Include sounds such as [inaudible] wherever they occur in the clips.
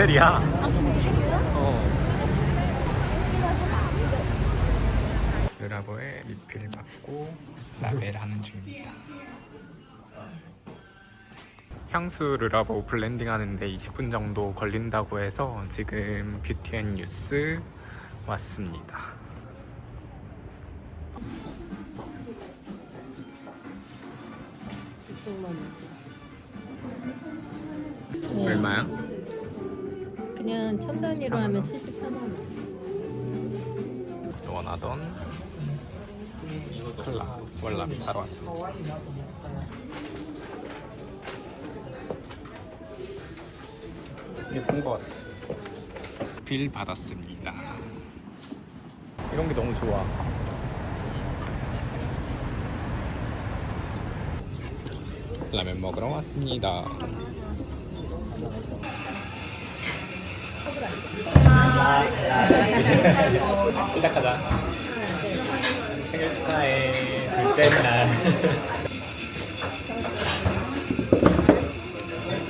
모텔이야. 아? 어. 르라보에 리필 받고 라벨 하는 중입니다. 향수 르라보 블렌딩 하는데 20분 정도 걸린다고 해서 지금 뷰티 앤 뉴스 왔습니다. 네. 얼마야? 그냥 천 단위로 하면 74만 원. 원하던 콜라 월남이 바로 왔습니다. 예쁜 것 같아. 빌 받았습니다. 이런 게 너무 좋아. 라면 먹으러 왔습니다. 시작하자. 생일 축하해. 둘째 날.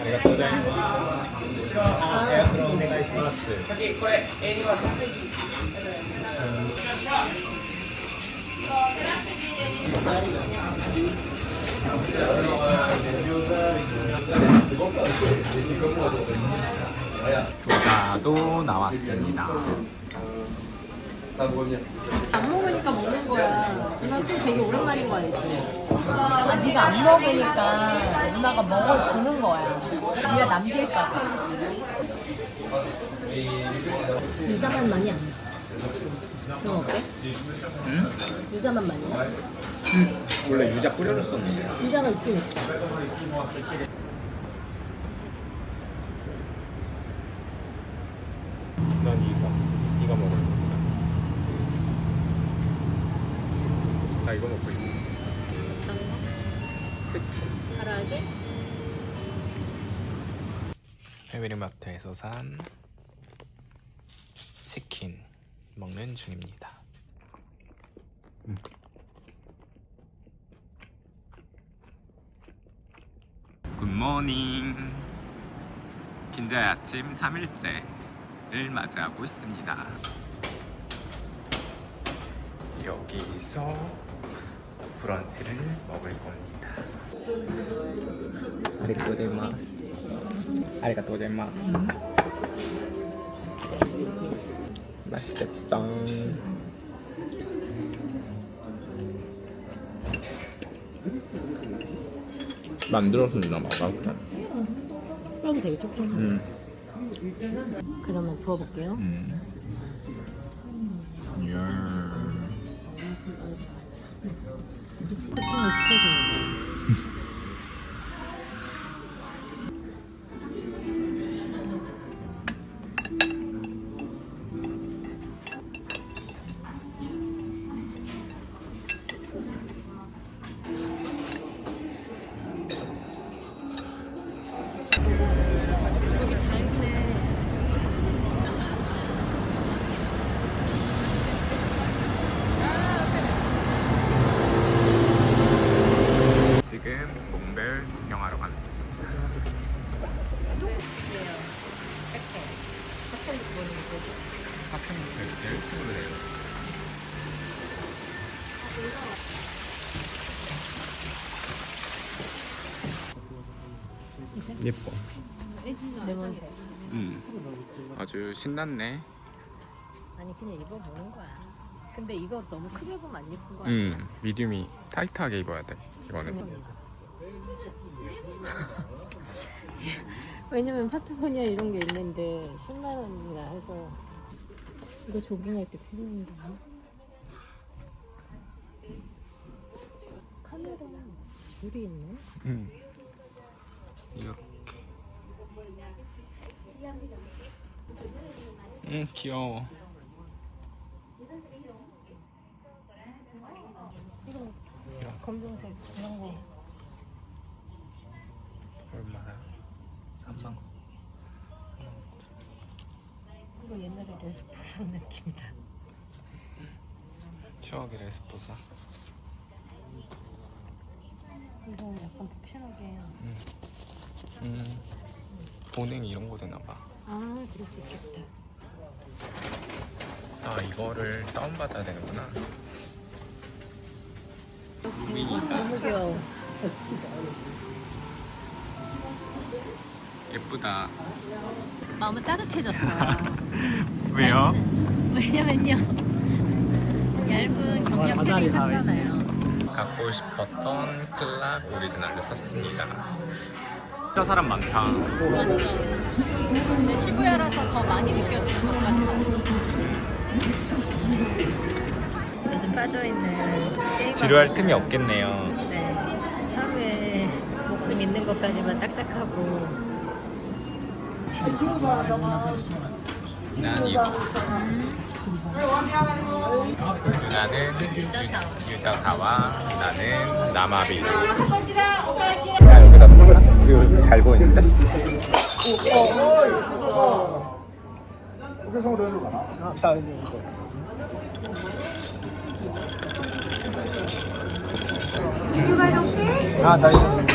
아리가또 고자이마스. 아, 에어컨 오네가이시마스. 조자도 나왔습니다. 안 먹으니까 먹는 거야. 누나 술 되게 오랜만인 거 알지? 아 네가 안 먹으니까 누나가 먹어주는 거야. 네가 남길까 봐. 유자만 많이 안 나. 너 어때? 응? 유자만 많이 나? 원래 유자 뿌려줬었는데. 유자가 있긴 있어. 난 이거. 이거 먹을 거야. 나 이거 먹고 싶어. 치킨. 가라하게? 페미리마트에서 산 치킨 먹는 중입니다. 굿모닝. 빈자의 아침 3일째를 맞이하고 있습니다. 여기서 브런치를 먹을 겁니다. 아리가또 고자이마스. 아리가또 고자이마스. 맛있겠다. 만들어서 누나 먹어. 뼈도 되게 촉촉해. 음. 그러면 부어볼게요. 음. 열. 코팅을 시켜주는 예뻐. 레몬색. 음. 아주 신났네. 아니 그냥 입어보는 거야. 근데 이거 너무 크게 보면 안 예쁜 거야. 음. 미디움이 타이트하게 입어야 돼. 이거는. [laughs] 왜냐면 파타고니아 이런 게 있는데 10만 원이나 해서 이거 조깅할 때 필요한 거야. 카메라랑 줄이 있네. 음. 이렇게. 음 귀여워. 이런 검정색 이런 거. 얼마나? 3만 원. 이거 옛날에 레스포상 느낌이다. 추억의 레스포사. 이거 약간 폭신하게 음. 보냉 이런 거 되나 봐. 아 그럴 수 있겠다. 아 이거를 다운받아야 되는구나 루빈이다 너무 귀여워. 예쁘다 마음은 따뜻해졌어. [laughs] 왜요? 날씨는. 왜냐면요. 얇은 경량 패딩 샀잖아요. 갖고 싶었던 클락 오리지널을 샀습니다 진짜 사람 많다. 제 시부야라서 더 많이 느껴지는 것 같아요. 요즘 빠져있는 게임 지루할 틈이 없겠네요 네. 하루에 목숨 있는 것까지만 딱딱하고 난 이거 유자사. 나는 나마비 야 여기다 이거 잘 보이는데? 아, 나 이거. 너무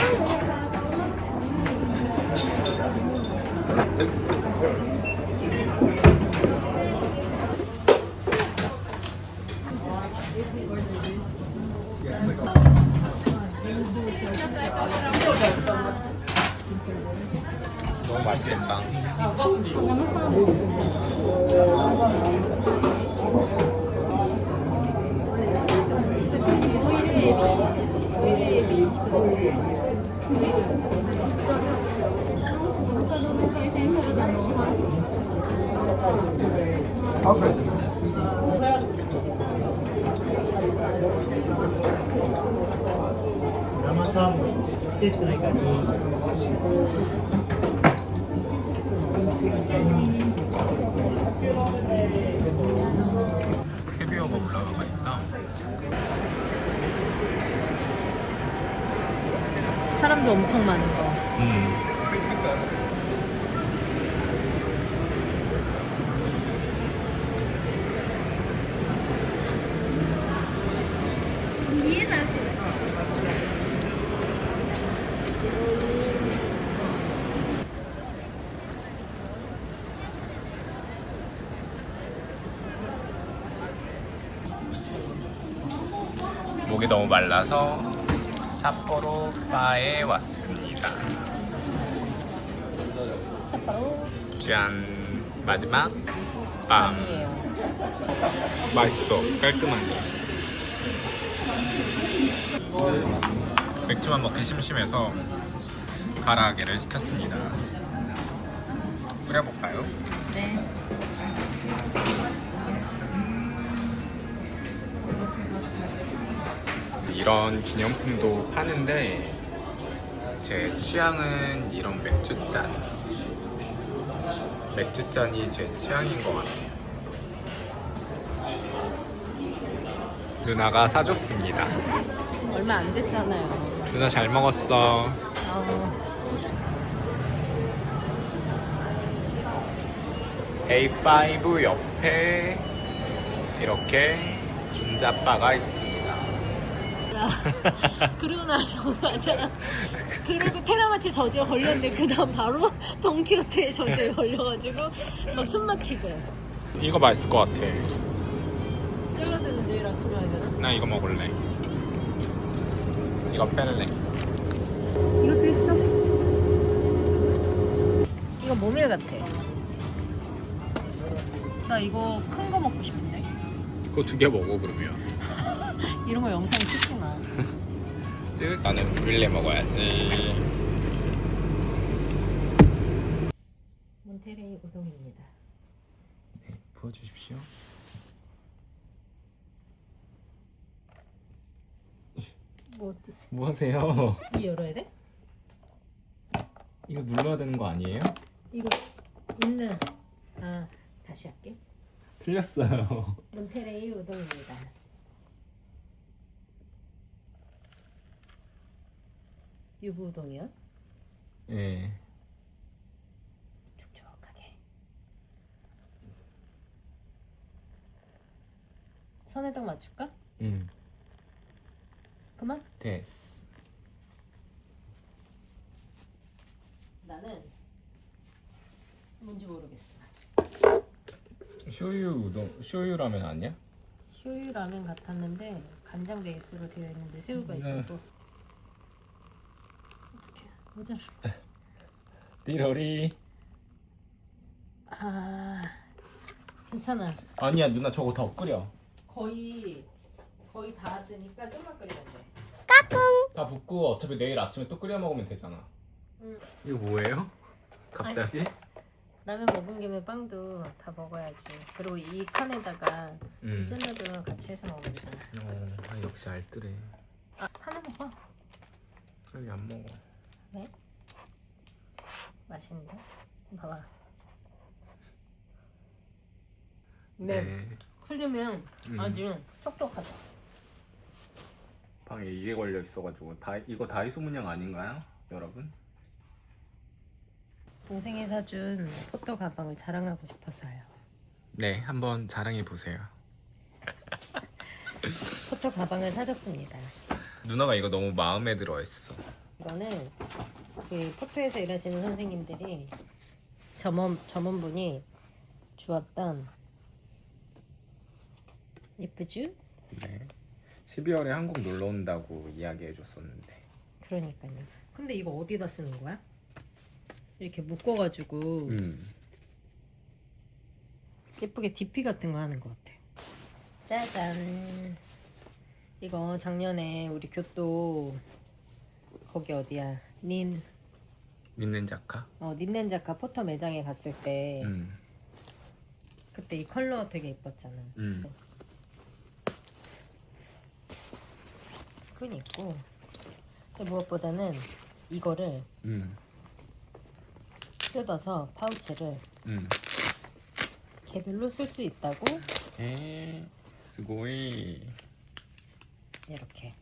生生きてないかに。 사람도 엄청 많은 거. 음. 목이 너무 말라서 삿포로 바에 왔습니다. 삿바로 짠 마지막 밤. 맛있어 깔끔한 거 맥주만 먹기 심심해서 가라아게를 시켰습니다 뿌려볼까요? 네. 이런 기념품도 파는데 제 취향은 이런 맥주잔. 맥주잔이 제 취향인 것 같아요. 누나가 사줬습니다. 얼마 안 됐잖아요. 누나 잘 먹었어. 아우, A5 옆에 이렇게 긴자바가 있습 니다 [laughs] 그러고 나서 맞아. 그리고 테라마치 저주에 걸렸는데 그 다음 바로 동키호테에 저주에 걸려가지고 막 숨 막히고. 이거 맛있을 것 같아 샐러드는 내일 아침에 해야 되나? 나 이거 먹을래 이거 뺄래 이것도 있어? 이거 모밀 같아. 나 이거 큰 거 먹고 싶은데. 그거 두 개 먹어 그러면 [laughs] 이런 거 영상 찍 즉 나는 브릴레 먹어야지 몬테레이 우동입니다. 네, 부어주십시오 뭐? 뭐 하세요? 이 열어야 돼? 이거 눌러야 되는 거 아니에요? 이거 있는 아 다시 할게. 틀렸어요 몬테레이 우동입니다. 유부 우동이요? 예 촉촉하게. 선에 딱 맞출까? 응, 그만? 됐어 나는 뭔지 모르겠어. 쇼유 우동, 쇼유 라면 아니야? 쇼유 라면 같았는데 간장 베이스로 되어 있는데 새우가 네. 있었고. 모자. 띠로리. 아 괜찮아. 아니야 누나 저거 더 끓여. 거의 거의 다 왔으니까 좀만 끓이면 돼. 다 붓고 어차피 내일 아침에 또 끓여 먹으면 되잖아. 응. 이거 뭐예요? 갑자기? 라면 먹은 김에 빵도 다 먹어야지. 그리고 이 칸에다가 음. 샐러드 같이 해서 먹으면 되잖아. 어, 아, 역시 알뜰해. 아 하나 먹어. 여기 안 먹어. 네? 맛있는데? 봐봐. 네. 풀리면 음. 아주 촉촉하죠. 방에 이게 걸려 있어가지고 다 이거 다이소 문양 아닌가요, 여러분? 동생이 사준 포토 가방을 자랑하고 싶어서요. 네, 한번 자랑해 보세요. [laughs] 포토 가방을 사줬습니다. 누나가 이거 너무 마음에 들어 했어. 이거는 그 포토에서 일하시는 선생님들이 점원 점원분이 주었던 예쁘죠? 네. 12월에 한국 놀러 온다고 이야기해 줬었는데. 그러니까요. 근데 이거 어디다 쓰는 거야? 이렇게 묶어가지고 음. 예쁘게 DP 같은 거 하는 것 같아요. 짜잔. 이거 작년에 우리 교토 거기 어디야? 닌 린넨 자카? 어, 닌넨자카 포터 매장에 갔을 때 음. 그때 이 컬러 되게 예뻤잖아. 음. 그건 있고 근데 무엇보다는 이거를 음. 뜯어서 파우치를 음. 개별로 쓸 수 있다고 에, 스고이. 이렇게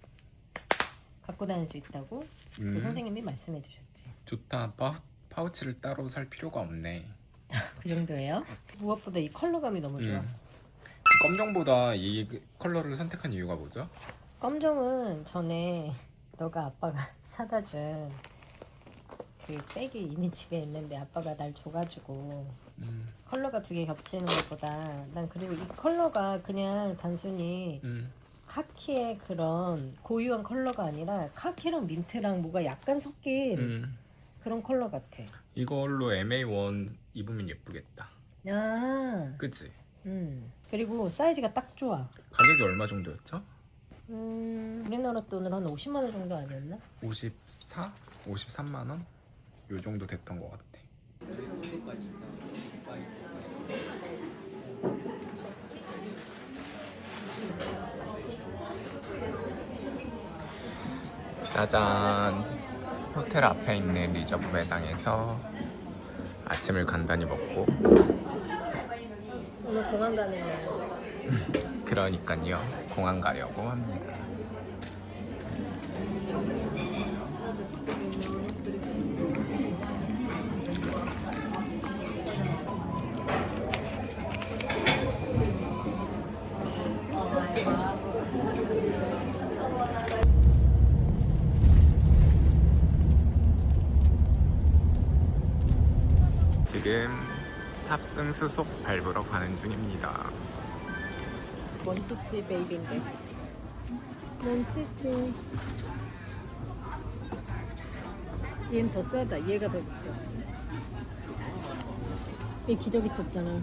갖고 다닐 수 있다고 그 음. 선생님이 말씀해 주셨지. 좋다. 파, 파우치를 따로 살 필요가 없네. [laughs] 그 정도예요? 무엇보다 이 컬러감이 너무 좋아. 음. 검정보다 이 컬러를 선택한 이유가 뭐죠? 검정은 전에 너가 아빠가 [laughs] 사다 준 그 백이 이미 집에 있는데 아빠가 날 줘가지고 음. 컬러가 두 개 겹치는 것보다 난 그리고 이 컬러가 그냥 단순히 음. 카키의 그런 고유한 컬러가 아니라 카키랑 민트랑 뭐가 약간 섞인 음. 그런 컬러 같아. 이걸로 MA1 입으면 예쁘겠다. 아, 그치? 음. 그리고 사이즈가 딱 좋아. 가격이 얼마 정도였죠? 음, 우리나라 돈으로 한 50만 원 정도 아니었나? 54? 53만 원? 요 정도 됐던 것 같아. 짜잔! 호텔 앞에 있는 리저브 매장에서 아침을 간단히 먹고 오늘 공항 가는 날. 그러니까요 공항 가려고 합니다. 승 수속 밟으러 가는 중입니다. 먼치치 베이비인데. 먼치치. 얘는 더 싸다. 얘가 더 비싸. 얘 기저귀 쳤잖아.